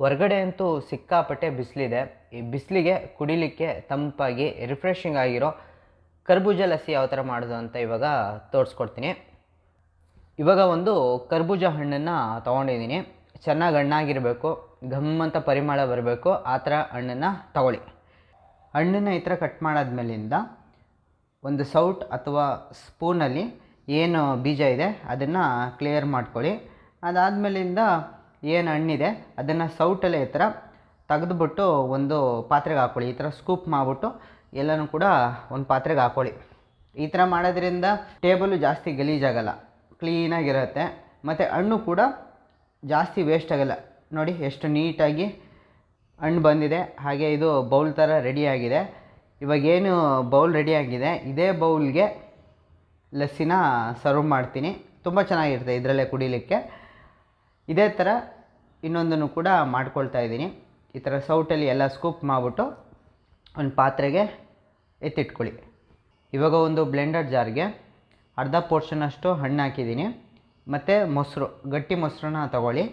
ಹೊರಗಡೆ ಅಂತೂ ಸಿಕ್ಕಾಪಟ್ಟೆ ಬಿಸಿಲಿದೆ. ಈ ಬಿಸಿಲಿಗೆ ಕುಡಿಲಿಕ್ಕೆ ತಂಪಾಗಿ ರಿಫ್ರೆಶಿಂಗ್ ಆಗಿರೋ ಕರ್ಬೂಜ ಲಸಿ ಯಾವ ಥರ ಮಾಡೋದು ಅಂತ ಇವಾಗ ತೋರಿಸ್ಕೊಡ್ತೀನಿ. ಇವಾಗ ಒಂದು ಕರ್ಬೂಜ ಹಣ್ಣನ್ನು ತೊಗೊಂಡಿದ್ದೀನಿ. ಚೆನ್ನಾಗಿ ಹಣ್ಣಾಗಿರಬೇಕು ಘಮ್ ಪರಿಮಳ ಬರಬೇಕು, ಆ ಥರ ಹಣ್ಣನ್ನು ತಗೊಳ್ಳಿ. ಹಣ್ಣನ್ನು ಈ ಥರ ಕಟ್ ಮಾಡಾದ್ಮೇಲಿಂದ ಒಂದು ಸೌಟ್ ಅಥವಾ ಸ್ಪೂನಲ್ಲಿ ಏನು ಬೀಜ ಇದೆ ಅದನ್ನು ಕ್ಲಿಯರ್ ಮಾಡ್ಕೊಳ್ಳಿ. ಅದಾದಮೇಲಿಂದ ಏನು ಹಣ್ಣಿದೆ, ಅದನ್ನು ಸೌಟಲ್ಲೇ ಈ ಥರ ತೆಗೆದುಬಿಟ್ಟು ಒಂದು ಪಾತ್ರೆಗೆ ಹಾಕ್ಕೊಳ್ಳಿ ಈ ಥರ ಸ್ಕೂಪ್ ಮಾಡಿಬಿಟ್ಟು ಎಲ್ಲನೂ ಕೂಡ ಒಂದು ಪಾತ್ರೆಗೆ ಹಾಕ್ಕೊಳ್ಳಿ ಈ ಥರ ಮಾಡೋದ್ರಿಂದ ಟೇಬಲು ಜಾಸ್ತಿ ಗಲೀಜಾಗಲ್ಲ ಕ್ಲೀನಾಗಿರುತ್ತೆ ಮತ್ತು ಹಣ್ಣು ಕೂಡ ಜಾಸ್ತಿ ವೇಸ್ಟ್ ಆಗಲ್ಲ. ನೋಡಿ, ಎಷ್ಟು ನೀಟಾಗಿ ಹಣ್ಣು ಬಂದಿದೆ. ಹಾಗೆ ಇದು ಬೌಲ್ ಥರ ರೆಡಿಯಾಗಿದೆ ಇವಾಗೇನು ಬೌಲ್ ರೆಡಿಯಾಗಿದೆ ಇದೇ ಬೌಲ್ಗೆ ಲಸ್ಸಿನ ಸರ್ವ್ ಮಾಡ್ತೀನಿ. ತುಂಬ ಚೆನ್ನಾಗಿರುತ್ತೆ ಇದರಲ್ಲೇ ಕುಡಿಲಿಕ್ಕೆ. ಇದೇ ಥರ ಇನ್ನೊಂದನ್ನು ಕೂಡ ಮಾಡ್ಕೊಳ್ತಾ ಇದ್ದೀನಿ. ಈ ಥರ ಸೌಟಲ್ಲಿ ಎಲ್ಲ ಸ್ಕೂಪ್ ಮಾಡಿಬಿಟ್ಟು ಒಂದು ಪಾತ್ರೆಗೆ ಎತ್ತಿಟ್ಕೊಳ್ಳಿ. ಇವಾಗ ಒಂದು ಬ್ಲೆಂಡರ್ ಜಾರ್ಗೆ ಅರ್ಧ ಪೋರ್ಷನಷ್ಟು ಹಣ್ಣು ಹಾಕಿದ್ದೀನಿ. ಮತ್ತು ಮೊಸರು, ಗಟ್ಟಿ ಮೊಸರನ್ನ ತಗೊಳ್ಳಿ.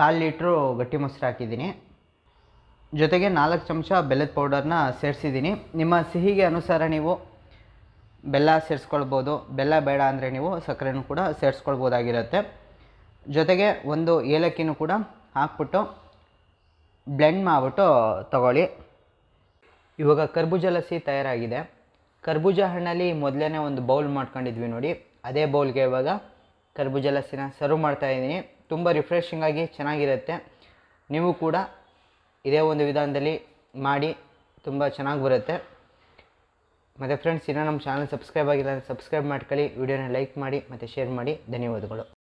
ಕಾಲು ಲೀಟ್ರು ಗಟ್ಟಿ ಮೊಸರು ಹಾಕಿದ್ದೀನಿ. ಜೊತೆಗೆ ನಾಲ್ಕು ಚಮಚ ಬೆಲ್ಲದ ಪೌಡರ್ನ ಸೇರಿಸಿದ್ದೀನಿ. ನಿಮ್ಮ ಸಿಹಿಗೆ ಅನುಸಾರ ನೀವು ಬೆಲ್ಲ ಸೇರಿಸ್ಕೊಳ್ಬೋದು. ಬೆಲ್ಲ ಬೇಡ ಅಂದರೆ ನೀವು ಸಕ್ಕರೆನೂ ಕೂಡ ಸೇರಿಸ್ಕೊಳ್ಬೋದಾಗಿರುತ್ತೆ. ಜೊತೆಗೆ ಒಂದು ಏಲಕ್ಕಿನೂ ಕೂಡ ಹಾಕ್ಬಿಟ್ಟು ಬ್ಲೆಂಡ್ ಮಾಡಿಬಿಟ್ಟು ತಗೊಳ್ಳಿ. ಇವಾಗ ಕರ್ಬೂಜ ಲಸಿ ತಯಾರಾಗಿದೆ. ಕರ್ಬೂಜ ಹಣ್ಣಲ್ಲಿ ಮೊದಲೇ ಒಂದು ಬೌಲ್ ಮಾಡ್ಕೊಂಡಿದ್ವಿ ನೋಡಿ. ಅದೇ ಬೌಲ್ಗೆ ಇವಾಗ ಕರ್ಬೂಜ ಲಸ್ಸಿನ ಸರ್ವ್ ಮಾಡ್ತಾ ಇದ್ದೀನಿ. ತುಂಬ ರಿಫ್ರೆಶಿಂಗ್ ಆಗಿ ಚೆನ್ನಾಗಿರುತ್ತೆ. ನೀವು ಕೂಡ ಇದೇ ಒಂದು ವಿಧಾನದಲ್ಲಿ ಮಾಡಿ ತುಂಬ ಚೆನ್ನಾಗಿ ಬರುತ್ತೆ. ಮತ್ತು ಫ್ರೆಂಡ್ಸ್ ಇನ್ನೂ ನಮ್ಮ ಚಾನಲ್ ಸಬ್ಸ್ಕ್ರೈಬ್ ಆಗಿಲ್ಲ ಸಬ್ಸ್ಕ್ರೈಬ್ ಮಾಡ್ಕೊಳ್ಳಿ. ವಿಡಿಯೋನ ಲೈಕ್ ಮಾಡಿ ಮತ್ತು ಶೇರ್ ಮಾಡಿ. ಧನ್ಯವಾದಗಳು.